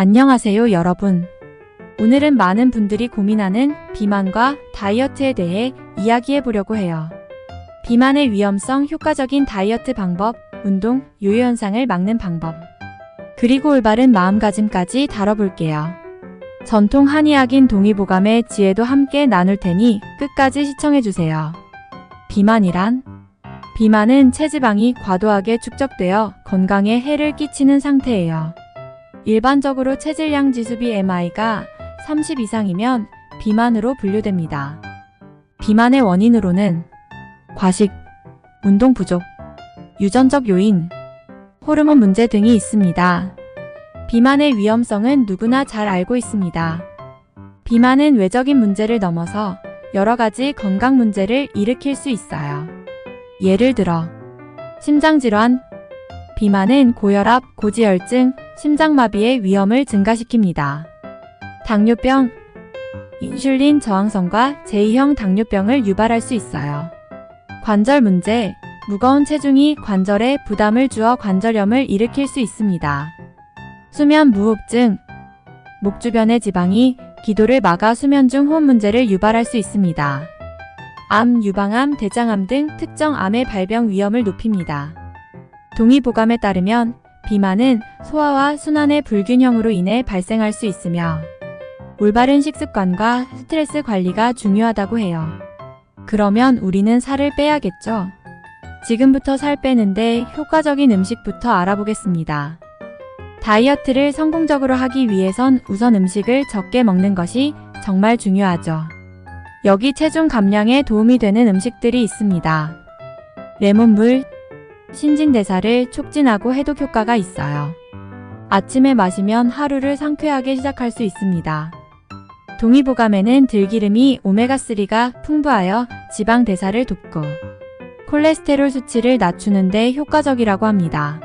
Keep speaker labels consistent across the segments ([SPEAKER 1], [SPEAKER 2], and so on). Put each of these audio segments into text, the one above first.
[SPEAKER 1] 안녕하세요, 여러분. 오늘은 많은 분들이 고민하는 비만과 다이어트에 대해 이야기해 보려고 해요. 비만의 위험성, 효과적인 다이어트 방법, 운동, 요요 현상을 막는 방법. 그리고 올바른 마음가짐까지 다뤄볼게요. 전통 한의학인 동의보감의 지혜도 함께 나눌 테니 끝까지 시청해주세요. 비만이란? 비만은 체지방이 과도하게 축적되어 건강에 해를 끼치는 상태예요. 일반적으로 체질량 지수 BMI가 30 이상이면 비만으로 분류됩니다. 비만의 원인으로는 과식, 운동 부족, 유전적 요인, 호르몬 문제 등이 있습니다. 비만의 위험성은 누구나 잘 알고 있습니다. 비만은 외적인 문제를 넘어서 여러 가지 건강 문제를 일으킬 수 있어요. 예를 들어, 심장질환, 비만은 고혈압, 고지혈증, 심장마비의 위험을 증가시킵니다. 당뇨병, 인슐린 저항성과 제2형 당뇨병을 유발할 수 있어요. 관절 문제, 무거운 체중이 관절에 부담을 주어 관절염을 일으킬 수 있습니다. 수면 무호흡증, 목 주변의 지방이 기도를 막아 수면 중 호흡 문제를 유발할 수 있습니다. 암, 유방암, 대장암 등 특정 암의 발병 위험을 높입니다. 동의보감에 따르면 비만은 소화와 순환의 불균형으로 인해 발생할 수 있으며 올바른 식습관과 스트레스 관리가 중요하다고 해요. 그러면 우리는 살을 빼야겠죠? 지금부터 살 빼는데 효과적인 음식부터 알아보겠습니다. 다이어트를 성공적으로 하기 위해선 우선 음식을 적게 먹는 것이 정말 중요하죠. 여기 체중 감량에 도움이 되는 음식들이 있습니다. 레몬물, 신진대사를 촉진하고 해독 효과가 있어요. 아침에 마시면 하루를 상쾌하게 시작할 수 있습니다. 동의보감에는 들기름이 오메가3가 풍부하여 지방 대사를 돕고 콜레스테롤 수치를 낮추는 데 효과적이라고 합니다.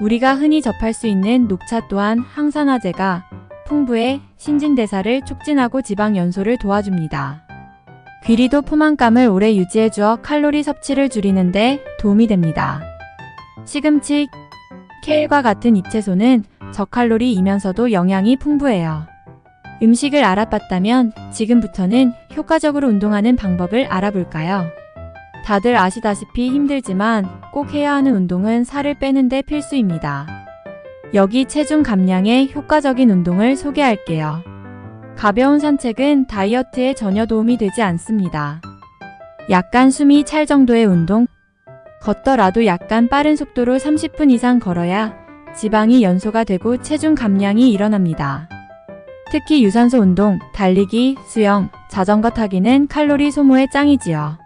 [SPEAKER 1] 우리가 흔히 접할 수 있는 녹차 또한 항산화제가 풍부해 신진대사를 촉진하고 지방 연소를 도와줍니다. 귀리도 포만감을 오래 유지해주어 칼로리 섭취를 줄이는데 도움이 됩니다. 시금치, 케일과 같은 잎채소는 저칼로리이면서도 영양이 풍부해요. 음식을 알아봤다면 지금부터는 효과적으로 운동하는 방법을 알아볼까요? 다들 아시다시피 힘들지만 꼭 해야 하는 운동은 살을 빼는데 필수입니다. 여기 체중 감량에 효과적인 운동을 소개할게요. 가벼운 산책은 다이어트에 전혀 도움이 되지 않습니다. 약간 숨이 찰 정도의 운동, 걷더라도 약간 빠른 속도로 30분 이상 걸어야 지방이 연소가 되고 체중 감량이 일어납니다. 특히 유산소 운동, 달리기, 수영, 자전거 타기는 칼로리 소모에 짱이지요.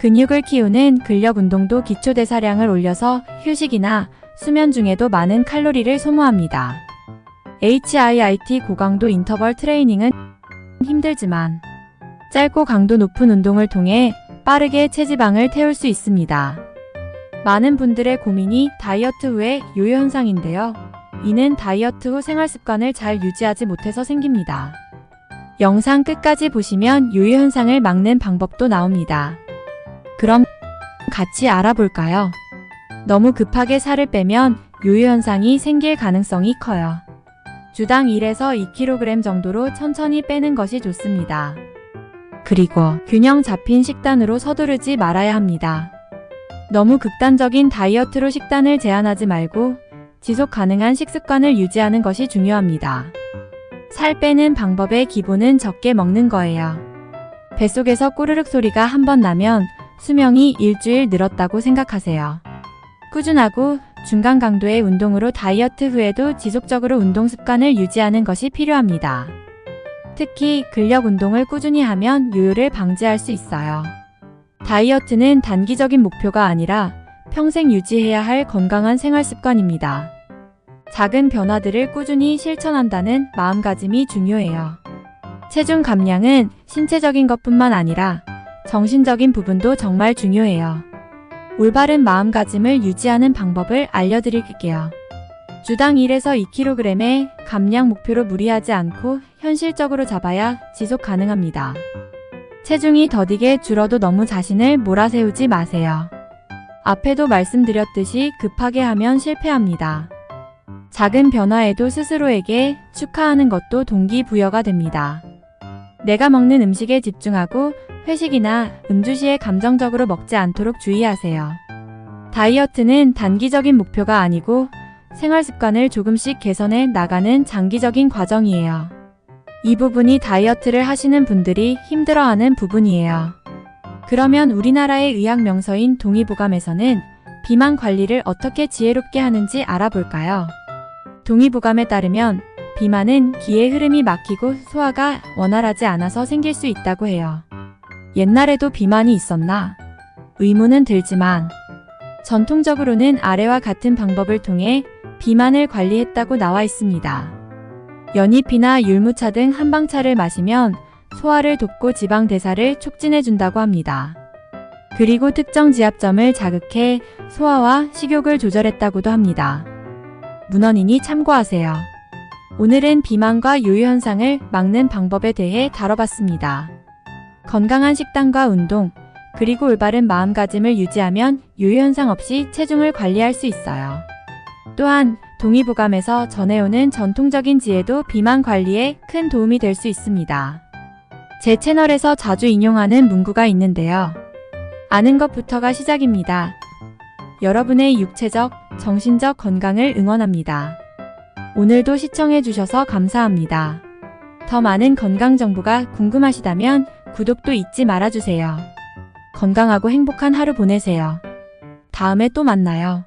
[SPEAKER 1] 근육을 키우는 근력 운동도 기초 대사량을 올려서 휴식이나 수면 중에도 많은 칼로리를 소모합니다. HIIT 고강도 인터벌 트레이닝은 힘들지만 짧고 강도 높은 운동을 통해 빠르게 체지방을 태울 수 있습니다. 많은 분들의 고민이 다이어트 후의 요요 현상인데요. 이는 다이어트 후 생활 습관을 잘 유지하지 못해서 생깁니다. 영상 끝까지 보시면 요요 현상을 막는 방법도 나옵니다. 그럼 같이 알아볼까요? 너무 급하게 살을 빼면 요요 현상이 생길 가능성이 커요. 주당 1에서 2kg 정도로 천천히 빼는 것이 좋습니다. 그리고 균형 잡힌 식단으로 서두르지 말아야 합니다. 너무 극단적인 다이어트로 식단을 제한하지 말고 지속 가능한 식습관을 유지하는 것이 중요합니다. 살 빼는 방법의 기본은 적게 먹는 거예요. 뱃속에서 꼬르륵 소리가 한 번 나면 수명이 일주일 늘었다고 생각하세요. 꾸준하고 중간 강도의 운동으로 다이어트 후에도 지속적으로 운동 습관을 유지하는 것이 필요합니다. 특히 근력 운동을 꾸준히 하면 요요를 방지할 수 있어요. 다이어트는 단기적인 목표가 아니라 평생 유지해야 할 건강한 생활 습관입니다. 작은 변화들을 꾸준히 실천한다는 마음가짐이 중요해요. 체중 감량은 신체적인 것뿐만 아니라 정신적인 부분도 정말 중요해요. 올바른 마음가짐을 유지하는 방법을 알려드릴게요. 주당 1에서 2kg의 감량 목표로 무리하지 않고 현실적으로 잡아야 지속 가능합니다. 체중이 더디게 줄어도 너무 자신을 몰아세우지 마세요. 앞에도 말씀드렸듯이 급하게 하면 실패합니다. 작은 변화에도 스스로에게 축하하는 것도 동기부여가 됩니다. 내가 먹는 음식에 집중하고 회식이나 음주 시에 감정적으로 먹지 않도록 주의하세요. 다이어트는 단기적인 목표가 아니고 생활 습관을 조금씩 개선해 나가는 장기적인 과정이에요. 이 부분이 다이어트를 하시는 분들이 힘들어하는 부분이에요. 그러면 우리나라의 의학 명서인 동의보감에서는 비만 관리를 어떻게 지혜롭게 하는지 알아볼까요? 동의보감에 따르면 비만은 기의 흐름이 막히고 소화가 원활하지 않아서 생길 수 있다고 해요. 옛날에도 비만이 있었나? 의문은 들지만 전통적으로는 아래와 같은 방법을 통해 비만을 관리했다고 나와 있습니다. 연잎이나 율무차 등 한방차를 마시면 소화를 돕고 지방 대사를 촉진해 준다고 합니다. 그리고 특정 지압점을 자극해 소화와 식욕을 조절했다고도 합니다. 문헌이니 참고하세요. 오늘은 비만과 요요 현상을 막는 방법에 대해 다뤄봤습니다. 건강한 식단과 운동, 그리고 올바른 마음가짐을 유지하면 요요 현상 없이 체중을 관리할 수 있어요. 또한 동의보감에서 전해오는 전통적인 지혜도 비만 관리에 큰 도움이 될 수 있습니다. 제 채널에서 자주 인용하는 문구가 있는데요. 아는 것부터가 시작입니다. 여러분의 육체적, 정신적 건강을 응원합니다. 오늘도 시청해주셔서 감사합니다. 더 많은 건강 정보가 궁금하시다면 구독도 잊지 말아주세요. 건강하고 행복한 하루 보내세요. 다음에 또 만나요.